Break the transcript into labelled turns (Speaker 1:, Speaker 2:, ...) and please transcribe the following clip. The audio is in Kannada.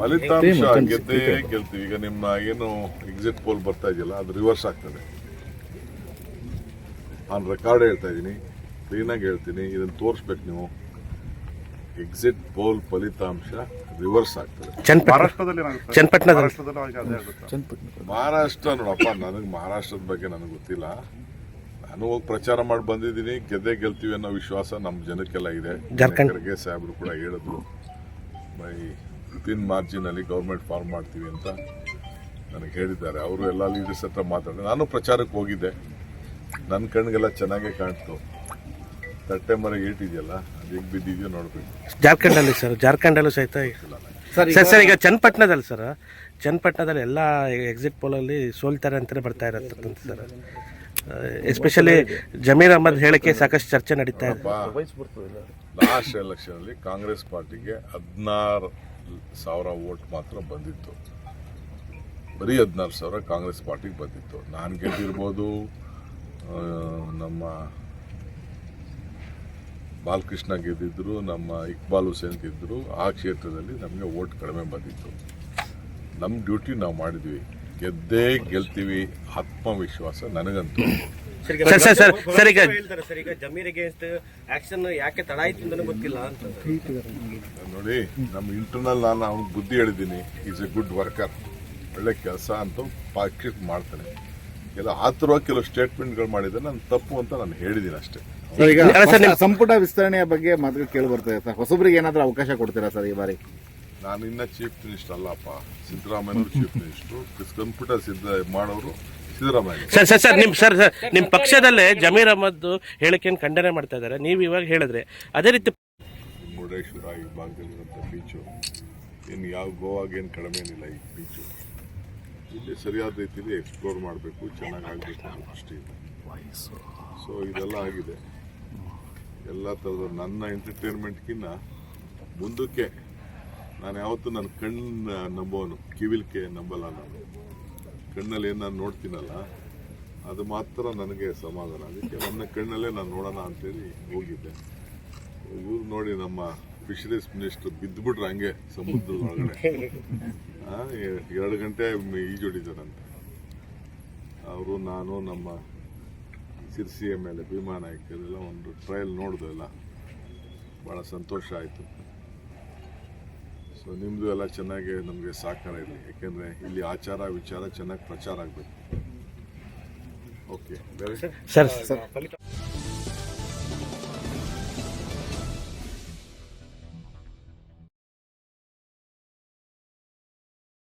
Speaker 1: ಫಲಿತಾಂಶ ಗೆದ್ದೇ ಗೆಲ್ತೀವಿ. ಈಗ ನಿಮ್ಮ ಏನು ಎಕ್ಸಿಟ್ ಪೋಲ್ ಬರ್ತಾ ಇದೆಯಲ್ಲ ಅದು ರಿವರ್ಸ್ ಆಗ್ತದೆ. ನಾನು ರೆಕಾರ್ಡ್ ಹೇಳ್ತಾ ಇದ್ದೀನಿ ಕ್ಲೀನಾಗಿ ಹೇಳ್ತೀನಿ ಇದನ್ನು ತೋರಿಸ್ಬೇಕು ನೀವು. ಎಕ್ಸಿಟ್ ಪೋಲ್ ಫಲಿತಾಂಶ ರಿವರ್ಸ್ ಆಗ್ತದೆ. ಮಹಾರಾಷ್ಟ್ರ ನೋಡಪ್ಪ ನನಗೆ ಮಹಾರಾಷ್ಟ್ರದ ಬಗ್ಗೆ ನನಗೆ ಗೊತ್ತಿಲ್ಲ. ನಾನು ಹೋಗಿ ಪ್ರಚಾರ ಮಾಡಿ ಬಂದಿದ್ದೀನಿ ಗೆದ್ದೆ ಗೆಲ್ತೀವಿ ಅನ್ನೋ ವಿಶ್ವಾಸ ನಮ್ಮ ಜನಕ್ಕೆಲ್ಲ ಇದೆ. ಸಾಹೇಬರು ಕೂಡ ಹೇಳಿದ್ರು. ಬೈ. ತಿನ್ ಮಾರ್ಜಿನಲ್ಲಿ ಗೌರ್ಮೆಂಟ್ ಫಾರ್ಮ್ ಮಾಡ್ತೀವಿ ಅಂತ ನನಗೆ ಹೇಳಿದ್ದಾರೆ. ಅವರು ಎಲ್ಲ ಲೀಡರ್ಸ್ ಹತ್ರ ಮಾತಾಡಿದೆ. ನಾನು ಪ್ರಚಾರಕ್ಕೆ ಹೋಗಿದ್ದೆ. ನನ್ನ ಕಣ್ಣಿಗೆಲ್ಲ ಚೆನ್ನಾಗೇ ಕಾಣ್ತು. ತಟ್ಟೆ ಮರ ಏಟಿದೆಯಲ್ಲ ಅದು ಹೆಂಗೆ ಬಿದ್ದಿದೆಯೋ ನೋಡ್ಬೇಕು.
Speaker 2: ಜಾರ್ಖಂಡಲ್ಲಿ ಸರ್ ಜಾರ್ಖಂಡಲ್ಲೂ ಸಹಿತ ಸರ್ ಸರ್ ಈಗ ಚನ್ನಪಟ್ಟಣದಲ್ಲಿ ಸರ್ ಚನ್ನಪಟ್ಟಣದಲ್ಲಿ ಎಲ್ಲ ಎಕ್ಸಿಟ್ ಪೋಲಲ್ಲಿ ಸೋಲ್ತಾರೆ ಅಂತಲೇ ಬರ್ತಾ ಇರತ್ತಂತ ಸರ್. ಎಸ್ಪೆಷಲಿ ಜಮೀರ್ ಅಹಮದ್ ಹೇಳಿಕೆ ಸಾಕಷ್ಟು ಚರ್ಚೆ ನಡೀತಾ ಇದೆ.
Speaker 1: ಲಾಸ್ಟ್ ಎಲೆಕ್ಷನ್ ಅಲ್ಲಿ ಕಾಂಗ್ರೆಸ್ ಪಾರ್ಟಿಗೆ ಹದಿನಾರು ಸಾವಿರ ವೋಟ್ ಮಾತ್ರ ಬಂದಿತ್ತು. ಬರೀ ಹದಿನಾರು ಸಾವಿರ ಕಾಂಗ್ರೆಸ್ ಪಾರ್ಟಿಗೆ ಬಂದಿತ್ತು. ನಾನು ಗೆದ್ದಿರ್ಬೋದು ನಮ್ಮ ಬಾಲಕೃಷ್ಣ ಗೆದ್ದಿದ್ರು, ನಮ್ಮ ಇಕ್ಬಾಲ್ ಹುಸೇನ್ ಗೆದ್ದರು ಆ ಕ್ಷೇತ್ರದಲ್ಲಿ ನಮಗೆ ವೋಟ್ ಕಡಿಮೆ ಬಂದಿತ್ತು. ನಮ್ಮ ಡ್ಯೂಟಿ ನಾವು ಮಾಡಿದ್ವಿ. ಗೆದ್ದೇ ಗೆಲ್ತೀವಿ, ಆತ್ಮವಿಶ್ವಾಸ ನನಗಂತೂ.
Speaker 2: ಸರ್ ಸರ್ ಸರ್ ಸರ್ ಈಗ
Speaker 3: ಸರ್ ಈಗ ಜಮೀರ್ ಅಗೇನ್ಸ್ಟ್ ಆಕ್ಷನ್ ಯಾಕೆ ತಡ ಆಯ್ತು ಅಂತಾನೆ ಗೊತ್ತಿಲ್ಲ ಅಂತ.
Speaker 1: ನೋಡಿ ನಮ್ಮ ಇಂಟರ್ನಲ್ ನಾನು ಅವ್ನಿಗೆ ಬುದ್ಧಿ ಹೇಳಿದ್ದೀನಿ ಈಸ್ ಎ ಗುಡ್ ವರ್ಕರ್ ಒಳ್ಳೆ ಕೆಲಸ ಅಂತ ಪಾಕಿಟ್ ಮಾಡ್ತಾನೆ. ಎಲ್ಲ ಆತುರವಾಗಿ ಕೆಲವು ಸ್ಟೇಟ್ಮೆಂಟ್ಗಳು ಮಾಡಿದ್ರೆ ನಾನು ತಪ್ಪು ಅಂತ ನಾನು ಹೇಳಿದ್ದೀನಿ ಅಷ್ಟೇ.
Speaker 4: ಸರ್ ಈಗ
Speaker 2: ಸರ್, ನಿಮ್-
Speaker 4: ಸಂಪುಟ ವಿಸ್ತರಣೆಯ ಬಗ್ಗೆ ಮಾತುಗಳು ಕೇಳಿ ಬರ್ತದೆ ಸರ್. ಹೊಸಬ್ರಿಗೆ ಏನಾದ್ರೂ ಅವಕಾಶ ಕೊಡ್ತೀರಾ ಸರ್ ಈ ಬಾರಿ?
Speaker 1: ನಾನು ಇನ್ನ ಚೀಫ್ ಮಿನಿಸ್ಟರ್ ಅಲ್ಲಪ್ಪ. ಸಿದ್ದರಾಮಯ್ಯವರು ಚೀಫ್ ಮಿನಿಸ್ಟರ್ ಕಂಪ್ಯೂಟರ್ ಸಿದ್ಧ ಮಾಡೋರು ಸಿದ್ದರಾಮಯ್ಯ.
Speaker 2: ಸರ್ ಸರ್ ಸರ್ ನಿಮ್ಮ ಸರ್ ಸರ್ ನಿಮ್ಮ ಪಕ್ಷದಲ್ಲೇ ಜಮೀರ್ ಅಹಮದ್ ಹೇಳಿಕೆಯನ್ನು ಖಂಡನೆ ಮಾಡ್ತಾ ಇದ್ದಾರೆ ನೀವು ಇವಾಗ ಹೇಳಿದ್ರೆ ಅದೇ ರೀತಿ
Speaker 1: ಮುರುಡೇಶ್ವರ ಈ ಭಾಗದಲ್ಲಿರುವಂಥ ಬೀಚು ಇನ್ನು ಯಾವ ಗೋವಾಗೇನು ಕಡಿಮೆ ಏನಿಲ್ಲ ಈ ಬೀಚು ಇಲ್ಲಿ ಸರಿಯಾದ ರೀತಿಯಲ್ಲಿ ಎಕ್ಸ್ಪ್ಲೋರ್ ಮಾಡಬೇಕು ಚೆನ್ನಾಗಿ ಆಗಬೇಕು ಅಷ್ಟೇ ಸೊ ಇದೆಲ್ಲ ಆಗಿದೆ. ಎಲ್ಲ ಥರದ ನನ್ನ ಎಂಟರ್ಟೈನ್ಮೆಂಟ್ಗಿನ್ನ ಮುಂದಕ್ಕೆ ನಾನು ಯಾವತ್ತು ನನ್ನ ಕಣ್ಣು ನಂಬೋನು ಕಿವಿಲ್ಕೆ ನಂಬಲ್ಲ ನಾನು. ಕಣ್ಣಲ್ಲಿ ಏನು ನಾನು ನೋಡ್ತೀನಲ್ಲ, ಅದು ಮಾತ್ರ ನನಗೆ ಸಮಾಧಾನ. ಅದಕ್ಕೆ ನನ್ನ ಕಣ್ಣಲ್ಲೇ ನಾನು ನೋಡೋಣ ಅಂತೇಳಿ ಹೋಗಿದ್ದೆ. ಇವ್ರು ನೋಡಿ ನಮ್ಮ ಫಿಶರೀಸ್ ಮಿನಿಸ್ಟರ್ ಬಿದ್ದುಬಿಟ್ರೆ ಹಂಗೆ ಸಮುದ್ರದ ಒಳಗಡೆ ಎರಡು ಗಂಟೆ ಈಜೊಡಿದಾರಂತೆ ಅವರು, ನಾನು, ನಮ್ಮ ಸಿರ್ಸಿಯ ಮೇಲೆ ಭೀಮಾ ನಾಯಕರೆಲ್ಲ ಒಂದು ಟ್ರಯಲ್ ನೋಡಿದ್ವಲ್ಲ. ಭಾಳ ಸಂತೋಷ ಆಯಿತು. ಸೊ ನಿಮ್ಮದು ಎಲ್ಲ ಚೆನ್ನಾಗಿ ನಮಗೆ ಸಹಕಾರ ಇರಲಿ. ಯಾಕೆಂದರೆ ಇಲ್ಲಿ ಆಚಾರ ವಿಚಾರ ಚೆನ್ನಾಗಿ ಪ್ರಚಾರ ಆಗಬೇಕು. Okay sir
Speaker 2: sir